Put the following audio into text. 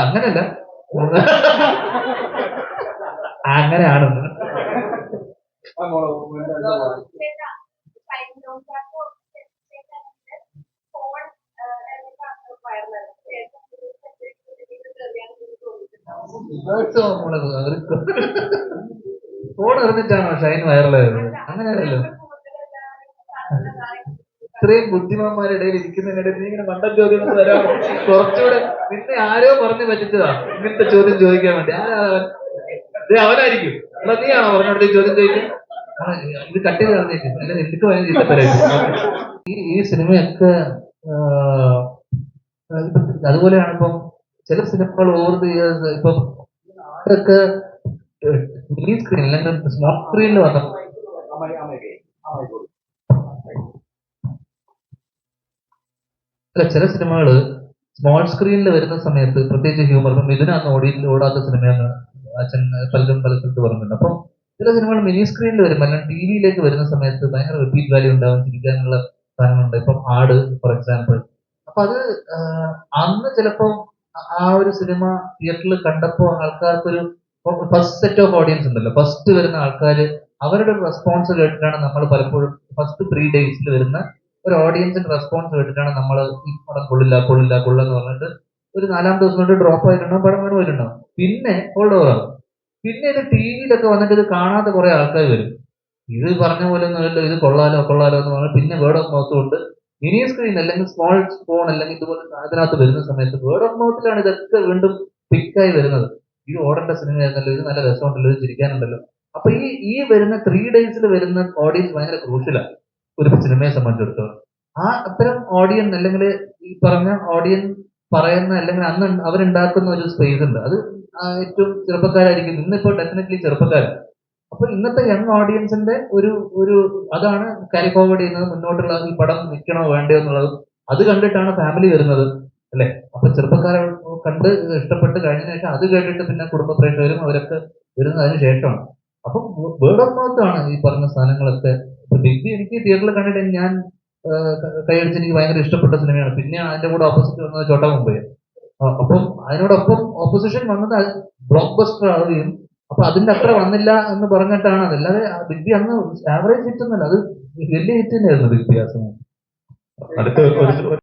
അങ്ങനല്ല. അങ്ങനെയാണെന്ന് ഫോൺ എറിഞ്ഞിട്ടാണോ ഷൈൻ വൈറലായത് അങ്ങനെയല്ലല്ലോ ഇത്രയും ബുദ്ധിമാന്മാരുടെ ഇടയിൽ ഇരിക്കുന്നതിനിടയിൽ നീ ഇങ്ങനെ മണ്ടൻ ചോദ്യം തരാം കുറച്ചുകൂടെ നിന്നെ ആരോ പറഞ്ഞു പറ്റിച്ചതാ ഇങ്ങനത്തെ ചോദ്യം ചോദിക്കാൻ വേണ്ടി ആരാ ദേ അവനായിരിക്കും എന്നാ നീയാണോ പറഞ്ഞോട് ഈ ചോദ്യം ചോദിക്കും ഇത് കട്ട് കളഞ്ഞേക്കും എനിക്ക് ഭയങ്കര ഈ ഈ സിനിമയൊക്കെ അതുപോലെയാണ് ഇപ്പം ചില സിനിമകൾ ഓവർ ദി ഇപ്പം ആരൊക്കെ സ്മാർട്ട് സ്ക്രീനിൽ വന്ന അല്ല ചില സിനിമകൾ സ്മോൾ സ്ക്രീനിൽ വരുന്ന സമയത്ത് പ്രത്യേകിച്ച് ഹ്യൂമർ ഇപ്പം ഇതിനകത്ത് ഓടി ഓടാത്ത സിനിമയാണ് അച്ഛൻ പലരും പല സ്ഥലത്ത് പറഞ്ഞിട്ടുണ്ട്. അപ്പം ചില സിനിമകൾ മിനി സ്ക്രീനിൽ വരും അല്ലെങ്കിൽ ടി വിയിലേക്ക് വരുന്ന സമയത്ത് ഭയങ്കര റിപ്പീറ്റ് വാല്യൂ ഉണ്ടാവും ചിരിക്കാനുള്ള സാധനങ്ങളുണ്ട്. ഇപ്പം ആട് ഫോർ എക്സാമ്പിൾ അപ്പൊ അത് അന്ന് ചിലപ്പോ ആ ഒരു സിനിമ തിയേറ്ററിൽ കണ്ടപ്പോ ആൾക്കാർക്കൊരു ഫസ്റ്റ് സെറ്റ് ഓഫ് ഓഡിയൻസ് ഉണ്ടല്ലോ. ഫസ്റ്റ് വരുന്ന ആൾക്കാർ അവരുടെ റെസ്പോൺസ് കേട്ടിട്ടാണ് നമ്മൾ പലപ്പോഴും ഫസ്റ്റ് ത്രീ ഡേയ്സിൽ വരുന്ന ഒരു ഓഡിയൻസിന്റെ റെസ്പോൺസ് കേട്ടിട്ടാണ് നമ്മൾ ഈ പടം കൊള്ളില്ല കൊള്ളില്ല കൊള്ളെന്ന് പറഞ്ഞിട്ട് ഒരു നാലാം ദിവസം കൊണ്ട് ഡ്രോപ്പ് ആയിട്ടുണ്ടാവും പടം വീണ് പോയിട്ടുണ്ടാവും പിന്നെ ഹോൾഡ് ഓവർ ആവും പിന്നെ ഇത് ടി വിയിലൊക്കെ വന്നിട്ട് ഇത് കാണാത്ത കുറെ ആൾക്കാർ വരും. ഇത് പറഞ്ഞ പോലെ ഒന്നുമല്ലോ ഇത് കൊള്ളാലോ കൊള്ളാലോ എന്ന് പറഞ്ഞാൽ പിന്നെ വേർഡ് ഓഫ് മൗത്ത് കൊണ്ട് മിനി സ്ക്രീൻ അല്ലെങ്കിൽ സ്മോൾ ഫോൺ അല്ലെങ്കിൽ ഇതുപോലെ അതിനകത്ത് വരുന്ന സമയത്ത് വേർഡ് ഓഫ് മൗത്തിലാണ് ഇതൊക്കെ വീണ്ടും പിക്കായി വരുന്നത്. ഈ ഓടേണ്ട സിനിമയായിരുന്നല്ലോ ഇത് നല്ല രസമുണ്ടല്ലോ ഇത് ചിരിക്കാനുണ്ടല്ലോ. അപ്പൊ ഈ ഈ വരുന്ന ത്രീ ഡേയ്സിൽ വരുന്ന ഓഡിയൻസ് ഭയങ്കര ക്രൂഷ്യലാണ് ഒരു സിനിമയെ സംബന്ധിച്ചിടത്തോളം. ആ അത്തരം ഓഡിയൻസ് അല്ലെങ്കിൽ ഈ പറഞ്ഞ ഓഡിയൻസ് പറയുന്ന അല്ലെങ്കിൽ അന്ന് അവരുണ്ടാക്കുന്ന ഒരു സ്പേസ് ഉണ്ട്. അത് ഏറ്റവും ചെറുപ്പക്കാരായിരിക്കും. ഇന്നിപ്പോ ഡെഫിനറ്റ്ലി ചെറുപ്പക്കാരൻ അപ്പൊ ഇന്നത്തെ യങ് ഓഡിയൻസിന്റെ ഒരു ഒരു അതാണ് കാരി ഫോർവേഡ് ചെയ്യുന്നത് മുന്നോട്ടുള്ള ഈ പടം നിൽക്കണോ വേണ്ടയോ എന്നുള്ളത്. അത് കണ്ടിട്ടാണ് ഫാമിലി വരുന്നത് അല്ലെ? അപ്പൊ ചെറുപ്പക്കാരെ കണ്ട് ഇഷ്ടപ്പെട്ട് കഴിഞ്ഞ ശേഷം അത് കേട്ടിട്ട് പിന്നെ കുടുംബ പ്രേക്ഷകരും അവരൊക്കെ വരുന്നതിന് ശേഷമാണ്. അപ്പം വേർഡ് ഓഫ് മൗത്ത് ആണ് ഈ പറഞ്ഞ സാധനങ്ങളൊക്കെ ബിഗ് ബി എനിക്ക് തിയേറ്ററിൽ കണ്ടിട്ട് ഞാൻ കൈയടിച്ച് എനിക്ക് ഭയങ്കര ഇഷ്ടപ്പെട്ട സിനിമയാണ്. പിന്നെ അതിന്റെ കൂടെ ഓപ്പോസിറ്റ് വന്നത് ചോട്ടാ മുംബൈ. അപ്പം അതിനോടൊപ്പം ഓപ്പോസിഷൻ വന്നത് ബ്ലോക്ക് ബസ്റ്റർ ആവുകയും അപ്പൊ അതിന്റെ അത്ര വന്നില്ല എന്ന് പറഞ്ഞിട്ടാണ് അതല്ലാതെ ബിഗ് ബി അന്ന് ആവറേജ് ഹിറ്റ് ഒന്നല്ല അത് വലിയ ഹിറ്റ് തന്നെയായിരുന്നു ബിഗ് ബി ആ സമയം.